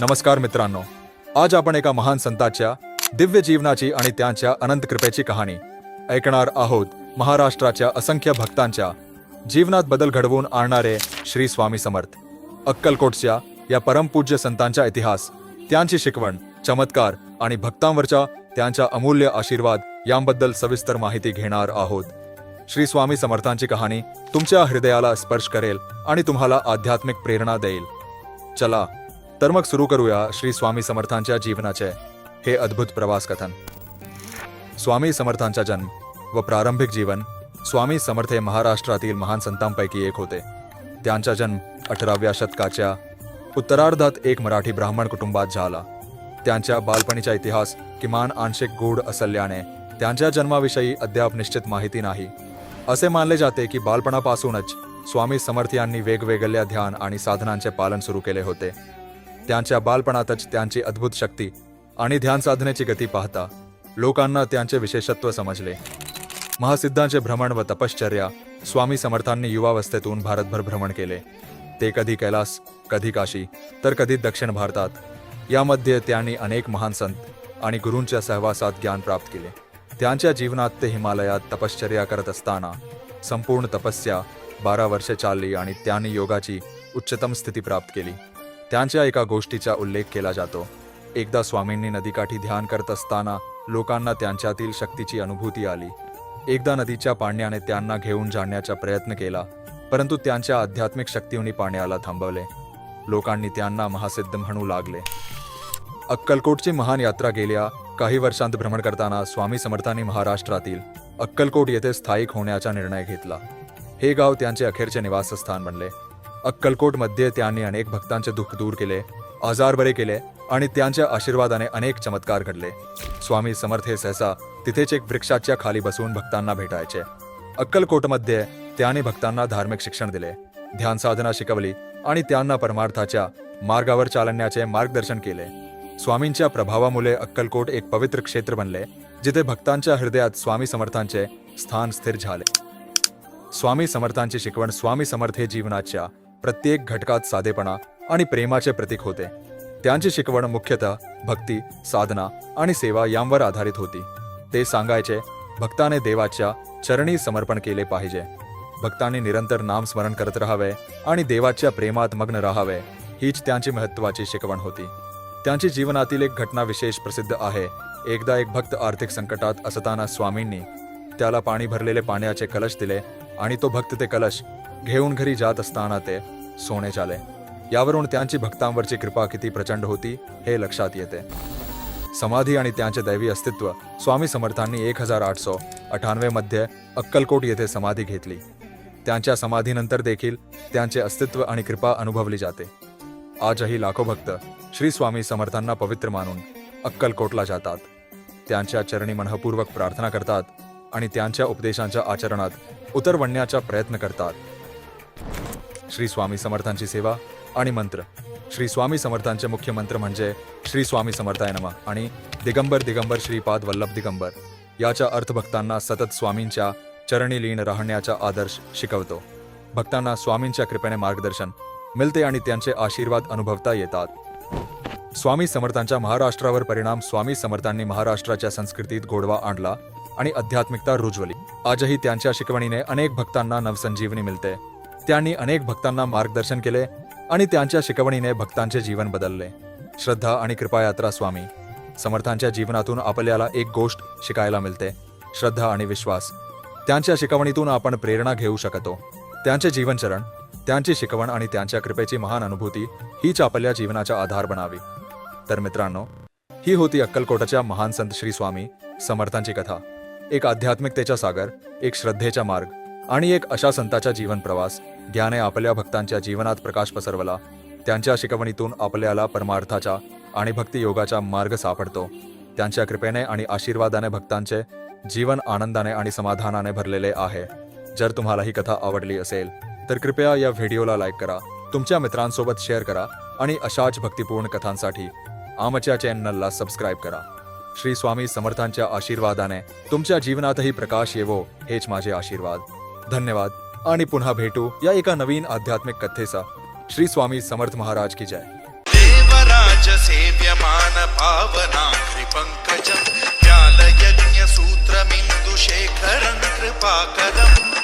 नमस्कार मित्रांनो. आज आपण एका महान संताच्या दिव्य जीवनाची आणि त्यांच्या अनंत कृपेची कहाणी ऐकणार आहोत महाराष्ट्राच्या असंख्य भक्तांच्या जीवनात बदल घडवून आणणारे श्री स्वामी समर्थ. अक्कलकोटच्या या परमपूज्य संतांचा इतिहास त्यांची शिकवण चमत्कार आणि भक्तांवरच्या त्यांच्या अमूल्य आशीर्वाद यांबद्दल सविस्तर माहिती घेणार आहोत. श्री स्वामी समर्थांची कहाणी तुमच्या हृदयाला स्पर्श करेल आणि तुम्हाला आध्यात्मिक प्रेरणा देईल. चला तर मग सुरू करूया श्री स्वामी समर्थांच्या जीवनाचे हे अद्भुत प्रवास कथन. स्वामी समर्थांचा जन्म व प्रारंभिक जीवन स्वामी समर्थ हे महाराष्ट्रातील महान संतांपैकी एक होते. त्यांचा जन्म अठराव्या शतकाच्या उत्तरार्धात एक मराठी ब्राह्मण कुटुंबात झाला. त्यांच्या बालपणीचा इतिहास किमान आंशिक गूढ असल्याने त्यांच्या जन्माविषयी अद्याप निश्चित माहिती नाही. असे मानले जाते की बालपणापासूनच स्वामी समर्थ यांनी वेगवेगळ्या ध्यान आणि साधनांचे पालन सुरू केले होते. त्यांच्या बालपणातच त्यांची अद्भुत शक्ती आणि ध्यान साधनेची गती पाहता लोकांना त्यांचे विशेषत्व समजले. महासिद्धांचे भ्रमण व तपश्चर्या स्वामी समर्थांनी युवावस्थेतून भारतभर भ्रमण केले. ते कधी कैलास कधी काशी तर कधी दक्षिण भारतात. यामध्ये त्यांनी अनेक महान संत आणि गुरूंच्या सहवासात ज्ञान प्राप्त केले. त्यांच्या जीवनात ते हिमालयात तपश्चर्या करत असताना संपूर्ण तपस्या बारा वर्षे चालली आणि त्यांनी योगाची उच्चतम स्थिती प्राप्त केली. त्यांच्या एका गोष्टीचा उल्लेख केला जातो. एकदा स्वामींनी नदीकाठी ध्यान करत असताना लोकांना त्यांच्यातील शक्तीची अनुभूती आली. एकदा नदीच्या पाण्याने त्यांना घेऊन जाण्याचा प्रयत्न केला परंतु त्यांच्या आध्यात्मिक शक्तीने पाण्याला थांबवले. लोकांनी त्यांना महासिद्ध म्हणू लागले. अक्कलकोटची महान यात्रा गेल्या काही वर्षांत भ्रमण करताना स्वामी समर्थांनी महाराष्ट्रातील अक्कलकोट येथे स्थायिक होण्याचा निर्णय घेतला. हे गाव त्यांचे अखेरचे निवासस्थान बनले. अक्कलकोटमध्ये त्यांनी अनेक भक्तांचे दुःख दूर केले आजार बरे केले आणि त्यांच्या आशीर्वादाने अनेक चमत्कार घडले. स्वामी समर्थ हे सहसा तिथेच एक वृक्षाच्या खाली बसून भक्तांना भेटायचे. अक्कलकोटमध्ये त्यांनी भक्तांना धार्मिक शिक्षण दिले ध्यान साधना शिकवली आणि त्यांना परमार्थाच्या मार्गावर चालण्याचे मार्गदर्शन केले. स्वामींच्या प्रभावामुळे अक्कलकोट एक पवित्र क्षेत्र बनले जिथे भक्तांच्या हृदयात स्वामी समर्थांचे स्थान स्थिर झाले. स्वामी समर्थांची शिकवण स्वामी समर्थ हे जीवनाच्या प्रत्येक घटकात साधेपणा आणि प्रेमाचे प्रतीक होते. त्यांची शिकवण मुख्यतः भक्ती साधना आणि सेवा यांवर आधारित होती. ते सांगायचे भक्ताने देवाच्या चरणी समर्पण केले पाहिजे. भक्तांनी निरंतर नाम स्मरण करत राहावे आणि देवाच्या प्रेमात मग्न राहावे. हीच त्यांची महत्त्वाची शिकवण होती. त्यांची जीवनातील एक घटना विशेष प्रसिद्ध आहे. एकदा एक भक्त आर्थिक संकटात असताना स्वामींनी त्याला पाणी भरलेले पाण्याचे कलश दिले आणि तो भक्त ते कलश घेऊन घरी जात असताना ते सोने झाले यावरून त्यांची भक्तांवरची कृपा किती प्रचंड होती हे लक्षात येते. समाधी आणि त्यांचे दैवी अस्तित्व स्वामी समर्थांनी एक हजार आठशे अठ्याण्णवे मध्ये अक्कलकोट येथे समाधी घेतली. त्यांच्या समाधीनंतर देखील त्यांचे अस्तित्व आणि कृपा अनुभवली जाते. आजही लाखो भक्त श्री स्वामी समर्थांना पवित्र मानून अक्कलकोटला जातात. त्यांच्या चरणी मनःपूर्वक प्रार्थना करतात आणि त्यांच्या उपदेशांच्या आचरणात उतरवण्याचा प्रयत्न करतात. श्री स्वामी समर्थांची सेवा आणि मंत्र. श्री स्वामी समर्थांचे मुख्य मंत्र म्हणजे श्री स्वामी समर्थाय नमः आणि दिगंबर दिगंबर श्रीपाद वल्लभ दिगंबर. याचा अर्थ भक्तांना सतत स्वामींच्या चरणी लीन राहण्याचा आदर्श शिकवतो. भक्तांना स्वामींच्या कृपेने मार्गदर्शन मिळते आणि त्यांचे आशीर्वाद अनुभवता येतात. स्वामी समर्थांच्या महाराष्ट्रावर परिणाम स्वामी समर्थांनी महाराष्ट्राच्या संस्कृतीत गोडवा आणला आणि आध्यात्मिकता रुजवली. आजही त्यांच्या शिकवणीने अनेक भक्तांना नवसंजीवनी मिळते त्यांनी अनेक भक्तांना मार्गदर्शन केले आणि त्यांच्या शिकवणीने भक्तांचे जीवन बदलले. श्रद्धा आणि कृपायात्रा स्वामी. समर्थांच्या जीवनातून आपल्याला एक गोष्ट शिकायला मिळते श्रद्धा आणि विश्वास. त्यांच्या शिकवणीतून आपण प्रेरणा घेऊ शकतो. त्यांचे जीवनचरण त्यांची शिकवण आणि त्यांच्या कृपेची महान अनुभूती हीच आपल्या जीवनाचा आधार बनावी. तर मित्रांनो ही होती अक्कलकोटाच्या महान संत श्री स्वामी समर्थांची कथा. एक आध्यात्मिकतेचा सागर एक श्रद्धेचा मार्ग. आणि एक अशा संताचा जीवन प्रवास ज्याने आपल्या भक्तांच्या जीवनात प्रकाश पसरवला त्यांच्या शिकवणीतून आपल्याला परमार्थाचा आणि भक्तियोगाचा मार्ग सापडतो. त्यांच्या कृपेने आणि आशीर्वादाने भक्तांचे जीवन आनंदाने आणि समाधानाने भरलेले आहे. जर तुम्हाला ही कथा आवडली असेल तर कृपया या व्हिडिओला लाईक करा तुमच्या मित्रांसोबत शेअर करा आणि अशाच भक्तिपूर्ण कथांसाठी आमच्या चॅनलला सबस्क्राईब करा. श्री स्वामी समर्थांच्या आशीर्वादाने तुमच्या जीवनातही प्रकाश येवो हेच माझे आशीर्वाद. धन्यवाद। आणि पुन्हा भेटू या एका नवीन आध्यात्मिक कथेचा। श्री स्वामी समर्थ महाराज की जय। देवराज सेव्यमान पावना कृपंकजं व्यालयज्ञ शेखरं कृपाकरम्